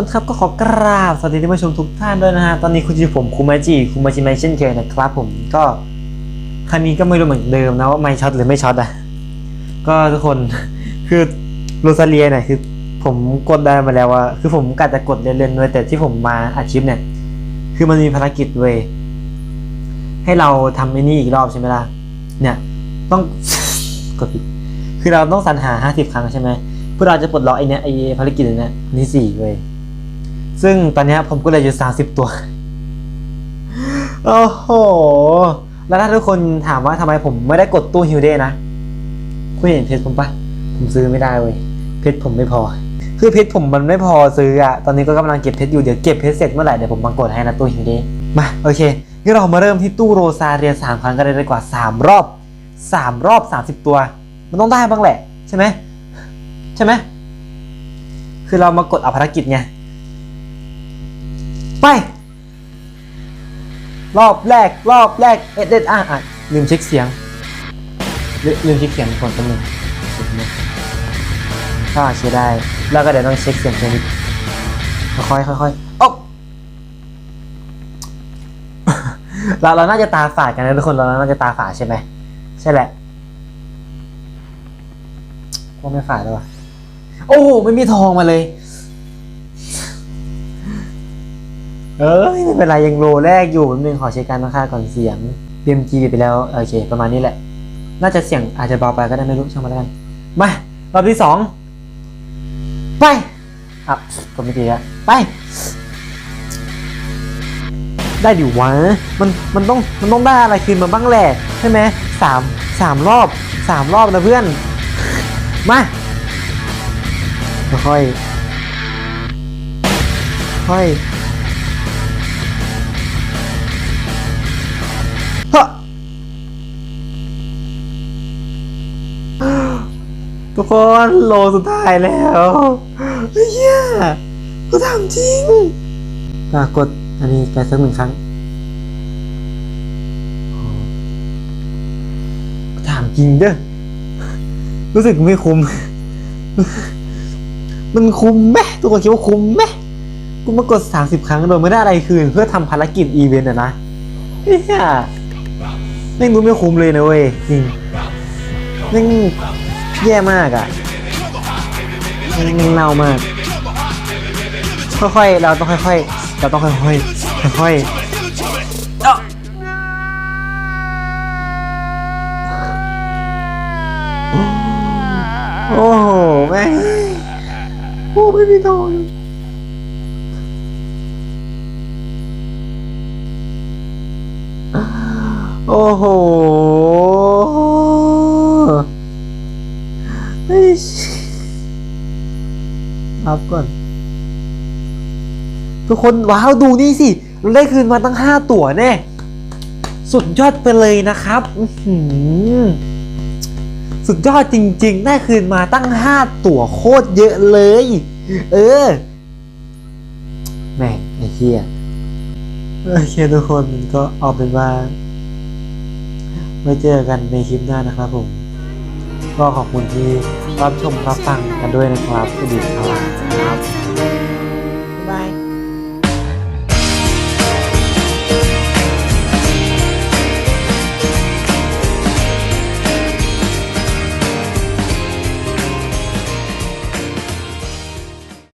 คนครับก็ขอกราบสวัสดีท่านผู้ชมทุกท่านด้วยนะฮะ ตอนนี้คุณอยู่ผมคุมาจิคุมาจิไมเช่นเคยนะครับผมก็ครั้งนี้ก็ไม่รู้เหมือนเดิมนะว่าไม่ช็อตหรือไม่ช็อตอะ ก็ทุกคนคือโรซาเลียเนี่ยคือผมกดได้มาแล้วว่า คือผมกะจะกดเล่นๆด้วยแต่ที่ผมมาอัดคลิปเนี่ย คือมันมีภารกิจเว้ยให้เราทำไอ้นี่อีกรอบใช่ไหมล่ะ เนี่ย ต้องกดผิดคือเราต้องสรรหาห้าสิบครั้งใช่ไหมเพื่อเราจะปลดล็อกไอ้เนี้ยไอ้ภารกิจนเนี้ยนี่สี่เว้ย ซึ่งตอนนี้ผมก็เลยอยู่สามสิบตัว โอ้โห แล้วถ้าทุกคนถามว่าทำไมผมไม่ได้กดตู้ฮิวเด้นะ คุณเห็นเพชรผมปะผมซื้อไม่ได้เว้ย เพชรผมไม่พอ คือเพชรผมมันไม่พอซื้ออะตอนนี้ก็กำลังเก็บเพชรอยู่ เดี๋ยวเก็บเพชรเสร็จเมื่อไหร่เดี๋ยวผมมากดให้นะตู้ฮิวเด้มา โอเค งั้นเรามาเริ่มที่ตู้โรซาเรียสามครั้งกันเลยดีกว่าสามรอบสามรอบสามสิบตัว มันต้องได้บ้างแหละ ใช่ไหม ใช่ไหม คือเรามากดเอาภารกิจไง ไป รอบแรก รอบแรกเอ็ดเอ็ดอะอะลืมเช็คเสียง ลืลืมเช็คเสียงก่อนแป๊บนึงถ้าเช็คได้ แล้วก็เดี๋ยวต้องเช็คเสียงเพิ่มอีกค่อยๆค่อยๆโอ๊ะเราเราน่าจะตาฝาดกันนะทุกคน เราน่าจะตาฝาดใช่ไหมใช่แหละว่าไม่ฝาดแล้ววะโอ้โหไม่มีทองมาเลย เอ้ยไม่เป็นไรยังโลแรกอยู่แป๊บนึงขอเช็คการตั้งค่าก่อนเสียง PMG ไปแล้วโอเค ประมาณนี้แหละ น่าจะเสียงอาจจะเบาไปก็ได้ไม่รู้ช่างมันแล้วกันมารอบที่สองไปอะกดไม่ดีแล้วไป ได้ดิวะมันมันต้องมันต้องได้อะไรคืนมาบ้างแหละใช่ไหมสามสามรอบสามรอบนะเพื่อน มาค่อย ค่อย ทุกคนโลสุดท้ายแล้วเฮียกูทำจริงปรากฏอันนี้ไปสักหนึ่งครั้งกูถามจริงเด้อ รู้สึกไม่คุ้ม มันคุ้มไหมทุกคนคิดว่าคุ้มไหมกูมากด 30 ครั้งโดยไม่ได้อะไรคืน เพื่อทำภารกิจอีเวนต์อะนะเฮียแม่งรู้ไม่คุ้มเลยนะเว้ยจริงแม่ง แย่มากอะ่ะแม่งเน่ามาก ค่อยๆ เราต้องค่อยๆ เราต้องค่อยๆ ค่อยๆเอ้าโอ้โหแม่งโอ้ไม่มีทองโอ้โหับก่อน ทุกคนว้าวดูนี่สิเราได้คืนมาตั้ง5ตั๋วแน่สุดยอดไปเลยนะครับสุดยอดจริงๆ ได้คืนมาตั้ง5ตั๋วโคตรเยอะเลย เออแม่ไอ้เหี้ยโอเคทุกคนก็เอาเป็นว่าไว้เจอกันในคลิปหน้านะครับผม ก็ขอบคุณที่ รับชมรับฟังกันด้วยนะครับสวัสดีครับ